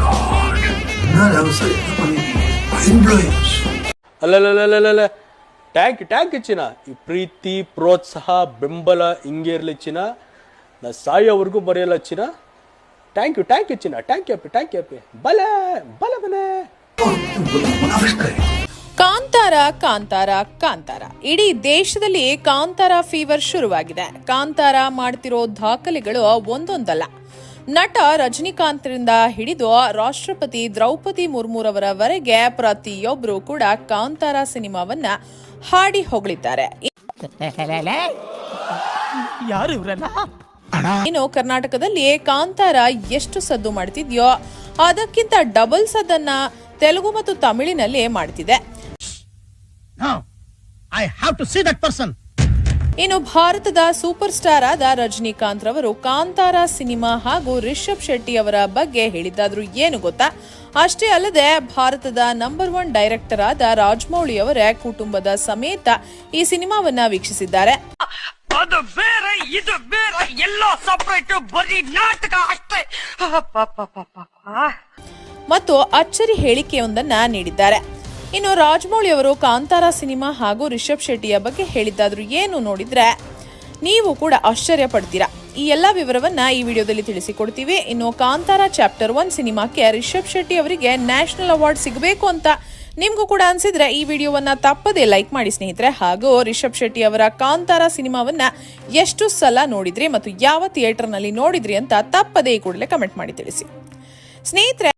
God. Not outside. Influence. Thank thank ಈ ಪ್ರೀತಿ, ಪ್ರೋತ್ಸಾಹ, ಬೆಂಬಲ ಹಿಂಗೆ ಇರಲಿ ಚಿನ್ನ. ನಾ ಸಾಯೋವರೆಗೂ ಬರೆಯಲ್ಲ ಚಿನ ಟ್ಯಾಂಕ್ ಯು ಟ್ಯಾಂಕ್ ಯು ಚಿನ್ನ. Thank you thank you Appi. ಬಲ ಬಲ, ಬಲೆ. ಕಾಂತಾರ ಕಾಂತಾರ ಕಾಂತಾರ. ಇಡೀ ದೇಶದಲ್ಲಿ ಕಾಂತಾರ ಫೀವರ್ ಶುರುವಾಗಿದೆ. ಕಾಂತಾರ ಮಾಡ್ತಿರೋ ದಾಖಲೆಗಳು ಒಂದೊಂದಲ್ಲ. ನಟ ರಜನಿಕಾಂತ್ರಿಂದ ಹಿಡಿದು ರಾಷ್ಟ್ರಪತಿ ದ್ರೌಪದಿ ಮುರ್ಮುರವರವರೆಗೆ ಪ್ರತಿಯೊಬ್ಬರು ಕೂಡ ಕಾಂತಾರ ಸಿನಿಮಾವನ್ನ ಹಾಡಿ ಹೊಗಳಿದ್ದಾರೆ. ಇನ್ನು ಕರ್ನಾಟಕದಲ್ಲಿ ಕಾಂತಾರ ಎಷ್ಟು ಸದ್ದು ಮಾಡ್ತಿದ್ಯೋ ಅದಕ್ಕಿಂತ ಡಬಲ್ ಸದ್ದನ್ನ ತೆಲುಗು ಮತ್ತು ತಮಿಳಿನಲ್ಲಿ ಮಾಡ್ತಿದೆ. I have to see that person ಇನ್ನು ಭಾರತದ ಸೂಪರ್ ಸ್ಟಾರ್ ಆದ ರಜನಿಕಾಂತ್ ರವರು ಕಾಂತಾರ ಸಿನಿಮಾ ಹಾಗೂ ರಿಷಬ್ ಶೆಟ್ಟಿ ಅವರ ಬಗ್ಗೆ ಹೇಳಿದ್ದಾದ್ರೂ ಏನು ಗೊತ್ತಾ? ಅಷ್ಟೇ ಅಲ್ಲದೆ ಭಾರತದ ನಂಬರ್ ಒನ್ ಡೈರೆಕ್ಟರ್ ಆದ ರಾಜಮೌಳಿ ಅವರ ಕುಟುಂಬದ ಸಮೇತ ಈ ಸಿನಿಮಾವನ್ನ ವೀಕ್ಷಿಸಿದ್ದಾರೆ. ಅದು ಬೇರೆ ಇದು ಬೇರೆ ಎಲ್ಲ ಸಪರೇಟ್ ಬರೀ ನಾಟಕ ಅಷ್ಟೇ. ಮತ್ತು ಅಚ್ಚರಿ ಹೇಳಿಕೆಯೊಂದನ್ನ ನೀಡಿದ್ದಾರೆ. ಇನ್ನು ರಾಜಮೌಳಿ ಅವರು ಕಾಂತಾರ ಸಿನಿಮಾ ಹಾಗೂ ರಿಷಬ್ ಶೆಟ್ಟಿಯ ಬಗ್ಗೆ ಹೇಳಿದ್ದಾದ್ರೂ ಏನು ನೋಡಿದ್ರೆ ನೀವು ಕೂಡ ಆಶ್ಚರ್ಯ ಪಡ್ತೀರಾ. ಈ ಎಲ್ಲ ವಿವರವನ್ನ ಈ ವಿಡಿಯೋದಲ್ಲಿ ತಿಳಿಸಿಕೊಡ್ತೀವಿ. ಇನ್ನು ಕಾಂತಾರ ಚಾಪ್ಟರ್ ಒನ್ ಸಿನಿಮಾಕ್ಕೆ ರಿಷಬ್ ಶೆಟ್ಟಿ ಅವರಿಗೆ ನ್ಯಾಷನಲ್ ಅವಾರ್ಡ್ ಸಿಗಬೇಕು ಅಂತ ನಿಮ್ಗೂ ಕೂಡ ಅನ್ಸಿದ್ರೆ ಈ ವಿಡಿಯೋವನ್ನ ತಪ್ಪದೇ ಲೈಕ್ ಮಾಡಿ ಸ್ನೇಹಿತರೆ. ಹಾಗೂ ರಿಷಬ್ ಶೆಟ್ಟಿ ಅವರ ಕಾಂತಾರ ಸಿನಿಮಾವನ್ನ ಎಷ್ಟು ಸಲ ನೋಡಿದ್ರಿ ಮತ್ತು ಯಾವ ಥಿಯೇಟರ್ನಲ್ಲಿ ನೋಡಿದ್ರಿ ಅಂತ ತಪ್ಪದೇ ಕೂಡಲೇ ಕಮೆಂಟ್ ಮಾಡಿ ತಿಳಿಸಿ. ಸ್ನೇಹಿತರೆ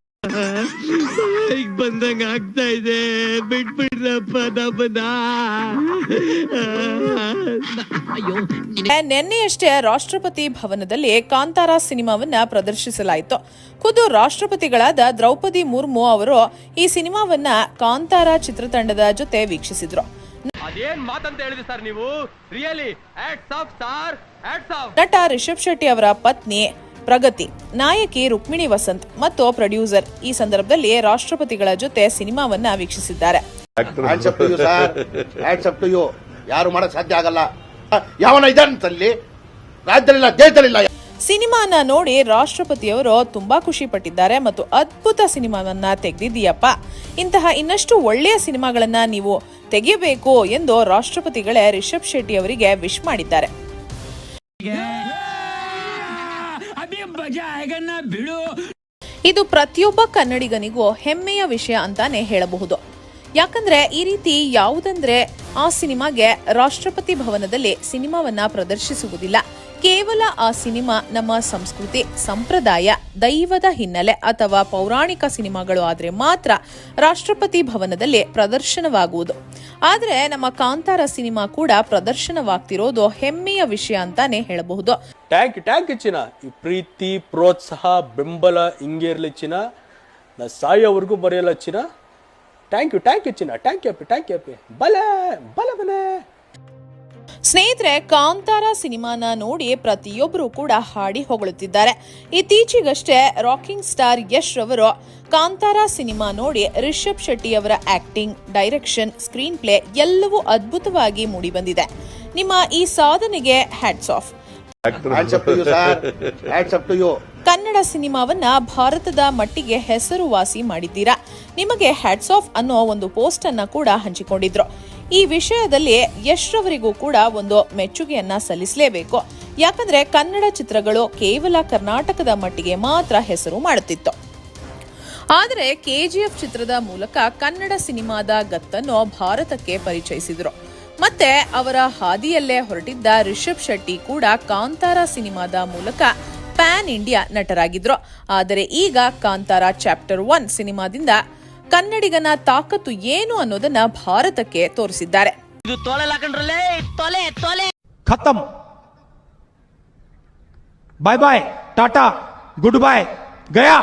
ಬಂದಂಗ ಆಗ್ತಾ ಇದೆ. ಬಿಟ್ಬಿಡ್ರಪ್ಪ ನಮ್ಮನ್ನ. ಅಯ್ಯೋ ನಿನ್ನೆಯಷ್ಟೇ ರಾಷ್ಟ್ರಪತಿ ಭವನದಲ್ಲಿ ಕಾಂತಾರ ಸಿನಿಮಾವನ್ನ ಪ್ರದರ್ಶಿಸಲಾಯಿತು. ಖುದ್ದು ರಾಷ್ಟ್ರಪತಿಗಳಾದ ದ್ರೌಪದಿ ಮುರ್ಮು ಅವರು ಈ ಸಿನಿಮಾವನ್ನ ಕಾಂತಾರ ಚಿತ್ರತಂಡದ ಜೊತೆ ವೀಕ್ಷಿಸಿದ್ರು. ಅದೇನ್ ಮಾತಂತ ಹೇಳಿದ್ರಿ ಸರ್ ನೀವು? Really hats off star hats off ನಟ ರಿಷಬ್ ಶೆಟ್ಟಿ ಅವರ ಪತ್ನಿ ಪ್ರಗತಿ. ನಾಯಕಿ ರುಕ್ಮಿಣಿ ವಸಂತ್ ಮತ್ತು ಪ್ರೊಡ್ಯೂಸರ್ ಈ ಸಂದರ್ಭದಲ್ಲಿ ರಾಷ್ಟ್ರಪತಿಗಳ ಜೊತೆ ಸಿನಿಮಾವನ್ನ ವೀಕ್ಷಿಸಿದ್ದಾರೆ. Hands up to you sir hands up to ಯಾರು ಮಾಡಕ್ ಸಾಧ್ಯ ಆಗಲ್ಲ. ಯಾವನ ಇದಲ್ಲಿ ರಾಜ್ಯದಲ್ಲಿಲ್ಲ ದೇಶದಲ್ಲಿಲ್ಲ ಸಿನಿಮಾನ ನೋಡಿ ರಾಷ್ಟ್ರಪತಿಯವರು ತುಂಬಾ ಖುಷಿ ಪಟ್ಟಿದ್ದಾರೆ ಮತ್ತು ಅದ್ಭುತ ಸಿನಿಮಾವನ್ನ ತೆಗೆದಿದ್ದೀಯಪ್ಪ. ಇಂತಹ ಇನ್ನಷ್ಟು ಒಳ್ಳೆಯ ಸಿನಿಮಾಗಳನ್ನ ನೀವು ತೆಗೆಯಬೇಕು ಎಂದು ರಾಷ್ಟ್ರಪತಿಗಳೇ ರಿಷಬ್ ಶೆಟ್ಟಿ ಅವರಿಗೆ ವಿಶ್ ಮಾಡಿದ್ದಾರೆ. ಇದು ಪ್ರತಿಯೊಬ್ಬ ಕನ್ನಡಿಗನಿಗೂ ಹೆಮ್ಮೆಯ ವಿಷಯ ಅಂತಾನೆ ಹೇಳಬಹುದು. ಯಾಕಂದ್ರೆ ಈ ರೀತಿ ಯಾವುದಂದ್ರೆ ಆ ಸಿನಿಮಾಗೆ ರಾಷ್ಟ್ರಪತಿ ಭವನದಲ್ಲಿ ಸಿನಿಮಾವನ್ನ ಪ್ರದರ್ಶಿಸುವುದಿಲ್ಲ. ಕೇವಲ ಆ ಸಿನಿಮಾ, ನಮ್ಮ ಸಂಸ್ಕೃತಿ, ಸಂಪ್ರದಾಯ, ದೈವದ ಹಿನ್ನೆಲೆ ಅಥವಾ ಪೌರಾಣಿಕ ಸಿನಿಮಾಗಳು ಆದರೆ ಮಾತ್ರ ರಾಷ್ಟ್ರಪತಿ ಭವನದಲ್ಲಿ ಪ್ರದರ್ಶನವಾಗುವುದು. ಆದರೆ ನಮ್ಮ ಕಾಂತಾರ ಸಿನಿಮಾ ಕೂಡ ಪ್ರದರ್ಶನವಾಗ್ತಿರೋದು ಹೆಮ್ಮೆಯ ವಿಷಯ ಅಂತಾನೆ ಹೇಳಬಹುದು. ಟ್ಯಾಂಕ್ ಟ್ಯಾಂಕ್ ಚಿನ್ನ. ಈ ಪ್ರೀತಿ, ಪ್ರೋತ್ಸಾಹ, ಬೆಂಬಲ ಹಿಂಗೆ ಇರಲಿ ಚಿನ್ನ ಸಾಯೋವರೆಗೂ ಬರೆಯಲ್ಲ ಚಿನ್ನ. ಟ್ಯಾಂಕ್ ಯು ಟ್ಯಾಂಕ್ ಯು ಚಿನ್ನ. Thank you Appi thank you Appi. ಬಲೆ, ಬಲ ಬಲೆ ಸ್ನೇಹಿತರೆ ಕಾಂತಾರ ಸಿನಿಮಾನ ನೋಡಿ ಪ್ರತಿಯೊಬ್ಬರು ಕೂಡ ಹಾಡಿ ಹೊಗಳುತ್ತಿದ್ದಾರೆ. ಇತ್ತೀಚೆಗಷ್ಟೇ ರಾಕಿಂಗ್ ಸ್ಟಾರ್ ಯಶ್ ರವರು ಕಾಂತಾರ ಸಿನಿಮಾ ನೋಡಿ ರಿಷಬ್ ಶೆಟ್ಟಿ ಅವರ ಆಕ್ಟಿಂಗ್ ಡೈರೆಕ್ಷನ್ ಸ್ಕ್ರೀನ್ ಪ್ಲೇ ಎಲ್ಲವೂ ಅದ್ಭುತವಾಗಿ ಮೂಡಿಬಂದಿದೆ. ನಿಮ್ಮ ಈ ಸಾಧನೆಗೆ ಹ್ಯಾಟ್ಸ್ ಆಫ್. ಕನ್ನಡ ಸಿನಿಮಾವನ್ನ ಭಾರತದ ಮಟ್ಟಿಗೆ ಹೆಸರುವಾಸಿ ಮಾಡಿದ್ದೀರಾ? ನಿಮಗೆ ಹ್ಯಾಟ್ಸ್ ಆಫ್ ಅನ್ನೋ ಒಂದು ಪೋಸ್ಟ್ ಅನ್ನ ಕೂಡ ಹಂಚಿಕೊಂಡಿದ್ರು. ಈ ವಿಷಯದಲ್ಲಿ ಯಶ್ ರವರಿಗೂ ಕೂಡ ಒಂದು ಮೆಚ್ಚುಗೆಯನ್ನ ಸಲ್ಲಿಸಲೇಬೇಕು. ಯಾಕಂದ್ರೆ ಕನ್ನಡ ಚಿತ್ರಗಳು ಕೇವಲ ಕರ್ನಾಟಕದ ಮಟ್ಟಿಗೆ ಮಾತ್ರ ಹೆಸರು ಮಾಡುತ್ತಿತ್ತು. ಆದರೆ ಕೆಜಿಎಫ್ ಚಿತ್ರದ ಮೂಲಕ ಕನ್ನಡ ಸಿನಿಮಾದ ಗತ್ತನ್ನು ಭಾರತಕ್ಕೆ ಪರಿಚಯಿಸಿದ್ರು. ಮತ್ತೆ ಅವರ ಹಾದಿಯಲ್ಲೇ ಹೊರಟಿದ್ದ ರಿಷಬ್ ಶೆಟ್ಟಿ ಕೂಡ ಕಾಂತಾರ ಸಿನಿಮಾದ ಮೂಲಕ ಪ್ಯಾನ್ ಇಂಡಿಯಾ ನಟರಾಗಿದ್ರು. ಆದರೆ ಈಗ ಕಾಂತಾರ ಚಾಪ್ಟರ್ ಒನ್ ಸಿನಿಮಾದಿಂದ ಕನ್ನಡಿಗನ ತಾಕತ್ತು ಏನು ಅನ್ನೋದನ್ನ ಭಾರತಕ್ಕೆ ತೋರಿಸಿದ್ದಾರೆ. ಖತಮ್ ಬಾಯ್ ಬಾಯ್ ಟಾಟಾ ಗುಡ್ ಬಾಯ್ ಗಯಾ